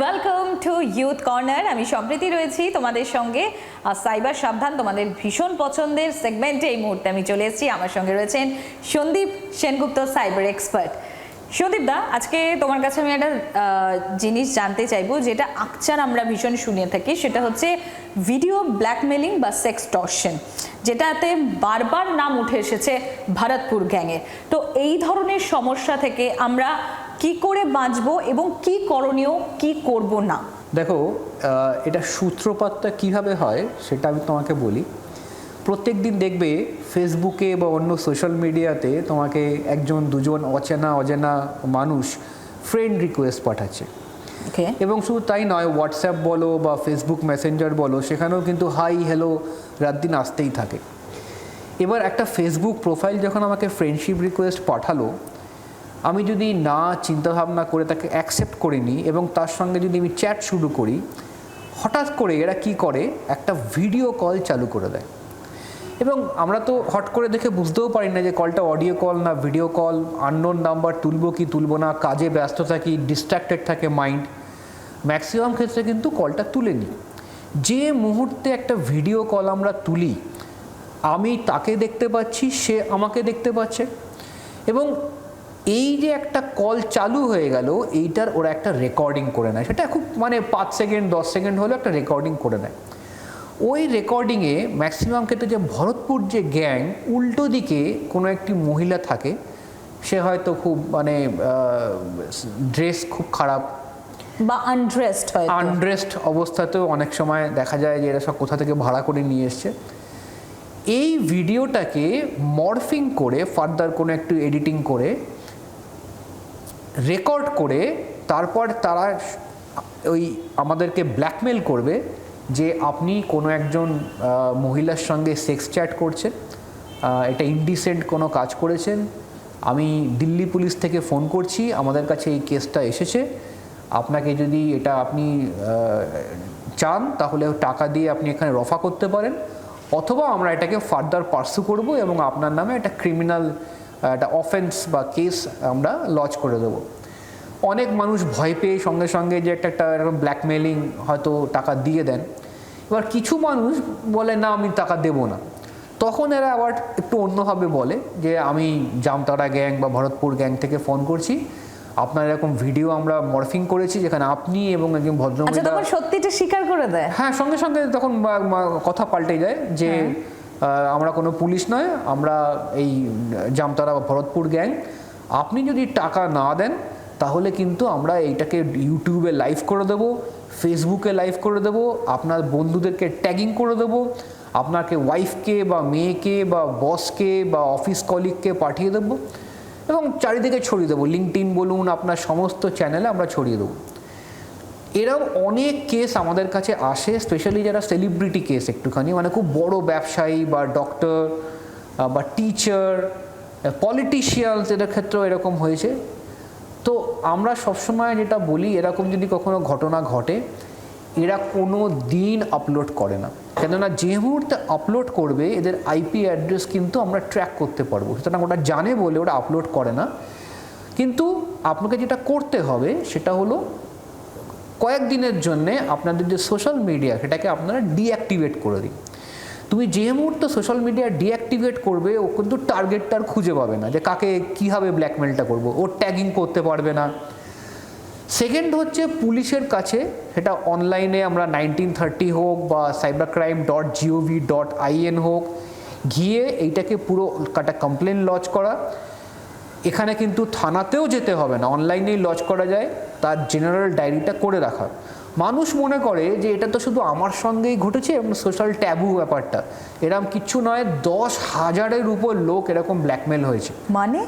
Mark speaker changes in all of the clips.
Speaker 1: Welcome to youth corner আমি সম্প্রীতি রয়েছি তোমাদের সঙ্গে। আর সাইবার সাবধান তোমাদের ভীষণ পছন্দের সেগমেন্টে এই মুহূর্তে আমি চলে এসেছি। আমার সঙ্গে রয়েছেন সন্দীপ সেনগুপ্ত, সাইবার এক্সপার্ট সন্দীপ দা, আজকে তোমার কাছে আমি একটা জিনিস জানতে চাইব, যেটা আকচার আমরা ভীষণ শুনে থাকি। সেটা হচ্ছে ভিডিও ব্ল্যাকমেলিং বা সেক্স টর্শন যেটাতে বারবার নাম উঠে এসেছে ভারতপুর গ্যাংয়ের তো এই ধরনের সমস্যা থেকে আমরা কি করে বাঁচবো এবং কি করণীয় কি করব না?
Speaker 2: দেখো এটা সূত্রপাতটা কীভাবে হয় সেটা আমি তোমাকে বলি। প্রত্যেক দিন দেখবে ফেসবুকে বা অন্য সোশ্যাল মিডিয়াতে তোমাকে একজন দুজন অচেনা অজেনা মানুষ ফ্রেন্ড রিকোয়েস্ট পাঠাচ্ছে। এবং শুধু তাই নয় হোয়াটসঅ্যাপ বলো বা ফেসবুক মেসেঞ্জার বলো সেখানেও কিন্তু হাই হ্যালো রাত দিন আসতেই থাকে। এবার একটা ফেসবুক প্রোফাইল যখন আমাকে ফ্রেন্ডশিপ রিকোয়েস্ট পাঠালো আমি যদি না চিন্তাভাবনা করে তাকে অ্যাকসেপ্ট করে নিই এবং তার সঙ্গে যদি আমি চ্যাট শুরু করি, হঠাৎ করে এরা কি করে? একটা ভিডিও কল চালু করে দেয়। এবং আমরা তো হট করে দেখে বুঝতেও পারি না যে কলটা অডিও কল না ভিডিও কল আননোন নাম্বার তুলবো কি, তুলবো না, কাজে ব্যস্ত থাকি ডিস্ট্র্যাক্টেড থাকে মাইন্ড ম্যাক্সিমাম ক্ষেত্রে কিন্তু কলটা তুলে নিই। যে মুহূর্তে একটা ভিডিও কল আমরা তুলি, আমি তাকে দেখতে পাচ্ছি, সে আমাকে দেখতে পাচ্ছে। এবং এই যে একটা কল চালু হয়ে গেল এইটার ওরা একটা রেকর্ডিং করে নেয়। সেটা খুব মানে পাঁচ সেকেন্ড দশ সেকেন্ড হলেও একটা রেকর্ডিং করে নেয়। ওই রেকর্ডিংয়ে ম্যাক্সিমাম ক্ষেত্রে যে ভরতপুর যে গ্যাং উল্টো দিকে কোনো একটি মহিলা থাকে সে হয়তো খুব মানে ড্রেস খুব খারাপ।
Speaker 1: বা আনড্রেসড হয়
Speaker 2: আনড্রেসড অবস্থাতেও অনেক সময় দেখা যায় যে এরা সব কোথা থেকে ভাড়া করে নিয়ে এসছে। এই ভিডিওটাকে মরফিং করে ফার্দার কোনো একটু এডিটিং করে রেকর্ড করে তারপর তারা ওই আমাদেরকে ব্ল্যাকমেল করবে যে আপনি কোনো একজন মহিলার সঙ্গে সেক্স চ্যাট করছেন এটা ইনডিসেন্ট কোনো কাজ করেছেন। আমি দিল্লি পুলিশ থেকে ফোন করছি, আমাদের কাছে এই কেসটা এসেছে। আপনাকে যদি এটা আপনি চান, তাহলে টাকা দিয়ে আপনি এখানে রফা করতে পারেন। অথবা আমরা এটাকে ফার্দার পার্সু করব এবং আপনার নামে একটা ক্রিমিনাল একটা অফেন্স বা কেস আমরা লজ করে দেবো। অনেক মানুষ ভয় পেয়ে সঙ্গে সঙ্গে যে একটা একটা এরকম ব্ল্যাকমেলিং হয়তো টাকা দিয়ে দেন। এবার কিছু মানুষ বলে না আমি টাকা দেবো না। তখন এরা আবার একটু অন্যভাবে বলে যে আমি জামতারা গ্যাং বা ভরতপুর গ্যাং থেকে ফোন করছি। আপনার এরকম ভিডিও আমরা মরফিং করেছি যেখানে আপনি এবং একজন
Speaker 1: আচ্ছা
Speaker 2: ভদ্রমহিলা
Speaker 1: তখন সত্যিটা স্বীকার করে দেয়।
Speaker 2: হ্যাঁ সঙ্গে সঙ্গে তখন কথা পাল্টে যায় যে আহ, আমরা কোনো পুলিশ নয়, আমরা এই জামতারা ভরতপুর গ্যাং। আপনি যদি টাকা না দেন, তাহলে কিন্তু আমরা এইটাকে ইউটিউবে লাইভ করে দেব ফেসবুকে লাইভ করে দেব, আপনার বন্ধুদেরকে ট্যাগিং করে দেব, আপনাকে ওয়াইফকে বা মেয়েকে বা বসকে বা অফিস কলিগকে পাঠিয়ে দেবো এবং চারিদিকে ছড়িয়ে দেবো। লিঙ্কটিন বলুন, আপনার সমস্ত চ্যানেলে আমরা ছড়িয়ে দেবো। এরকম অনেক কেস আমাদের কাছে আসে স্পেশালি যারা সেলিব্রিটি কেস একটুখানি মানে খুব বড় ব্যবসায়ী বা ডক্টর বা টিচার পলিটিশিয়ানস এদের ক্ষেত্রেও এরকম হয়েছে। তো আমরা সবসময় যেটা বলি, এরকম যদি কখনো ঘটনা ঘটে, এরা কোনো দিন আপলোড করে না। কেননা যে মুহূর্তে আপলোড করবে, এদের আইপি অ্যাড্রেস কিন্তু আমরা ট্র্যাক করতে পারব। সুতরাং ওটা জানে বলে ওরা আপলোড করে না। কিন্তু আপনাকে যেটা করতে হবে, সেটা হলো কয়েকদিনের জন্যে আপনাদের যে সোশ্যাল মিডিয়া সেটাকে আপনারা ডিঅ্যাক্টিভেট করে দিন। তুমি যে মুহূর্তে সোশ্যাল মিডিয়া ডিঅ্যাক্টিভেট করবে, ও কিন্তু টার্গেটটা আর খুঁজে পাবে না যে কাকে কীভাবে ব্ল্যাকমেলটা করব, ও ট্যাগিং করতে পারবে না। সেকেন্ড হচ্ছে পুলিশের কাছে, সেটা অনলাইনে আমরা নাইনটিন থার্টি হোক বা cyber crime dot G O V dot I N হোক, গিয়ে এইটাকে পুরো একটা কমপ্লেন লজ করা। এখানে কিন্তু থানাতেও যেতে হবে না অনলাইনেই লজ করা যায়। তার জেনারেল ডায়েরিটা করে রাখা। মানুষ মনে করে যে এটা তো শুধু আমার সঙ্গেই ঘটেছে এবং সোশ্যাল ট্যাবু ব্যাপারটা। এরকম কিচ্ছু নয় দশ হাজারের উপর লোক এরকম ব্ল্যাকমেল হয়েছে।
Speaker 1: মানে?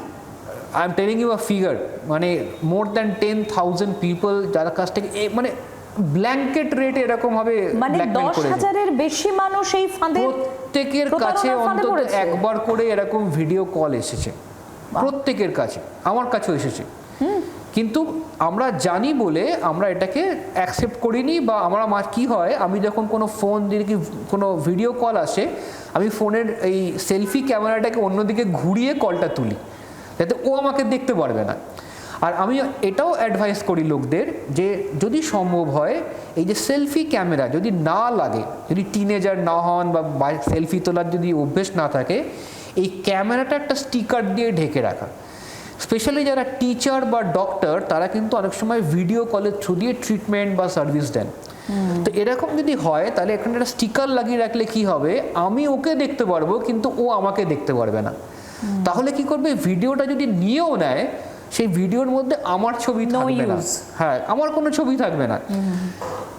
Speaker 2: I am telling you a figure মানে more than ten thousand people যারা কাছ থেকে মানে ব্ল্যাঙ্কেট রেটে এরকম হবে
Speaker 1: মানে দশ হাজারের বেশি মানুষ এই ফাঁদে
Speaker 2: প্রত্যেকের কাছে অন্তত একবার করে এরকম ভিডিও কল এসেছে। প্রত্যেকের কাছে আমার কাছেও এসেছে। কিন্তু আমরা জানি বলে আমরা এটাকে অ্যাকসেপ্ট করিনি বা আমরা আমার কি হয়, আমি যখন কোনো ফোন দিয়ে কি কোনো ভিডিও কল আসে, আমি ফোনের এই সেলফি ক্যামেরাটাকে অন্যদিকে ঘুরিয়ে কলটা তুলি। যাতে ও আমাকে দেখতে পারবে না। আর আমি এটাও অ্যাডভাইস করি লোকদের যে যদি সম্ভব হয়, এই যে সেলফি ক্যামেরা যদি না লাগে, যদি টিনেজার না হন বা সেলফি তোলার যদি অভ্যেস না থাকে, এই ক্যামেরাটা একটা স্টিকার দিয়ে ঢেকে রাখা। স্পেশালি যারা টিচার বা ডক্টর তারা কিন্তু অনেক সময় ভিডিও কলের থ্রু দিয়ে ট্রিটমেন্ট বা সার্ভিস দেন। তো এরকম যদি হয় তাহলে এখানে একটা স্টিকার লাগিয়ে রাখলে কি হবে? আমি ওকে দেখতে পারব কিন্তু ও আমাকে দেখতে পারবে না। তাহলে কি করবে? ভিডিওটা যদি নিয়েও নেয় সেই ভিডিওর মধ্যে আমার ছবি থাকবে না। হ্যাঁ আমার কোনো ছবি থাকবে না।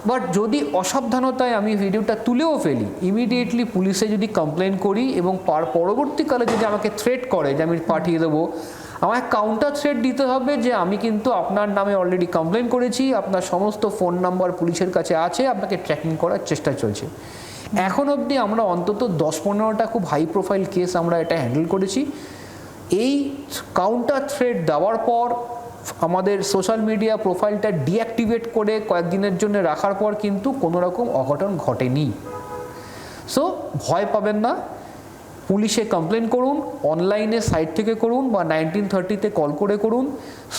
Speaker 2: বাট যদি অসাবধানতায় আমি ভিডিওটা তুলেও ফেলি ইমিডিয়েটলি পুলিশে যদি কমপ্লেন করি এবং পার পরবর্তীকালে যদি আমাকে থ্রেট করে যে আমি পাঠিয়ে দেবো আমায় কাউন্টার থ্রেট দিতে হবে যে আমি কিন্তু আপনার নামে অলরেডি কমপ্লেন করেছি, আপনার সমস্ত ফোন নাম্বার পুলিশের কাছে আছে, আপনাকে ট্র্যাকিং করার চেষ্টা চলছে। এখন অবধি আমরা অন্তত দশ পনেরোটা খুব হাই প্রোফাইল কেস আমরা এটা হ্যান্ডেল করেছি। এই কাউন্টার থ্রেড দেওয়ার পর আমাদের সোশ্যাল মিডিয়া প্রোফাইলটা ডিঅ্যাক্টিভেট করে কয়েকদিনের জন্য রাখার পর কিন্তু কোনো রকম অঘটন ঘটেনি। সো ভয় পাবেন না। পুলিশে কমপ্লেন করুন অনলাইনে সাইট থেকে করুন বা নাইনটিন থার্টিতে কল করে করুন।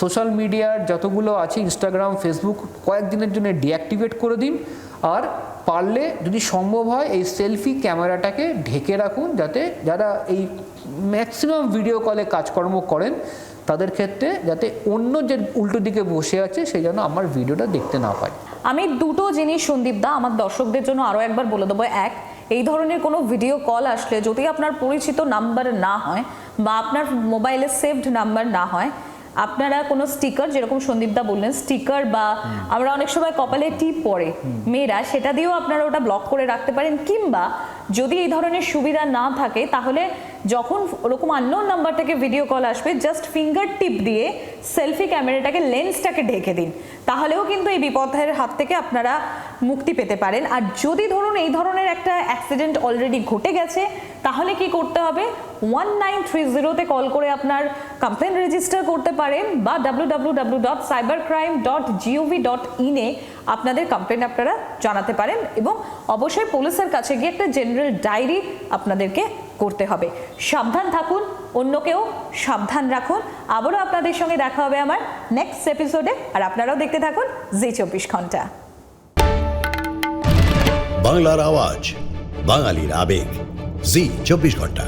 Speaker 2: সোশ্যাল মিডিয়ার যতগুলো আছে ইনস্টাগ্রাম ফেসবুক কয়েকদিনের জন্য ডিঅ্যাক্টিভেট করে দিন। আর পারলে যদি সম্ভব হয়, এই সেলফি ক্যামেরাটাকে ঢেকে রাখুন, যাতে যারা এই ম্যাক্সিমাম ভিডিও কলে কাজকর্ম করেন, তাদের ক্ষেত্রে যাতে অন্য যে উল্টো দিকে বসে আছে সেই যেন আমার ভিডিওটা দেখতে না পায়।
Speaker 1: আমি দুটো জিনিস, সন্দীপ দা, আমার দর্শকদের জন্য আরও একবার বলে দেবো। এক এই ধরনের কোনো ভিডিও কল আসলে যদি আপনার পরিচিত নাম্বার না হয় বা আপনার মোবাইলে সেভড নাম্বার না হয়, আপনারা কোনো স্টিকার যেরকম সন্দীপদা বললেন স্টিকার বা আমরা অনেক সময় কপালে টিপ পরে মেয়েরা, সেটা দিয়েও আপনারা ওটা ব্লক করে রাখতে পারেন। কিংবা যদি এই ধরনের সুবিধা না থাকে, তাহলে যখন ওরকম আননোন নাম্বার থেকে ভিডিও কল আসবে জাস্ট ফিঙ্গার টিপ দিয়ে সেলফি ক্যামেরাটাকে লেন্সটাকে ঢেকে দিন। তাহলেও কিন্তু এই বিপদের হাত থেকে আপনারা মুক্তি পেতে পারেন। আর যদি ধরুন এই ধরনের একটা অ্যাক্সিডেন্ট অলরেডি ঘটে গেছে, তাহলে কি করতে হবে? ওয়ান নাইন থ্রি জিরোতে কল করে আপনার কমপ্লেন রেজিস্টার করতে পারেন বা W W W dot cyber crime dot G O V dot ইনে আপনাদের কমপ্লেন আপনারা জানাতে পারেন এবং অবশ্যই পুলিশের কাছে গিয়ে একটা জেনারেল ডায়েরি আপনাদেরকে করতে হবে। সাবধান থাকুন, অন্যকেও সাবধান রাখুন। আবারও আপনাদের সঙ্গে দেখা হবে আমার নেক্সট এপিসোডে আর আপনারাও দেখতে থাকুন জি চব্বিশ ঘণ্টা।
Speaker 3: বাংলার আওয়াজ, বাঙালির আবেগ। জি চব্বিশ ঘণ্টা।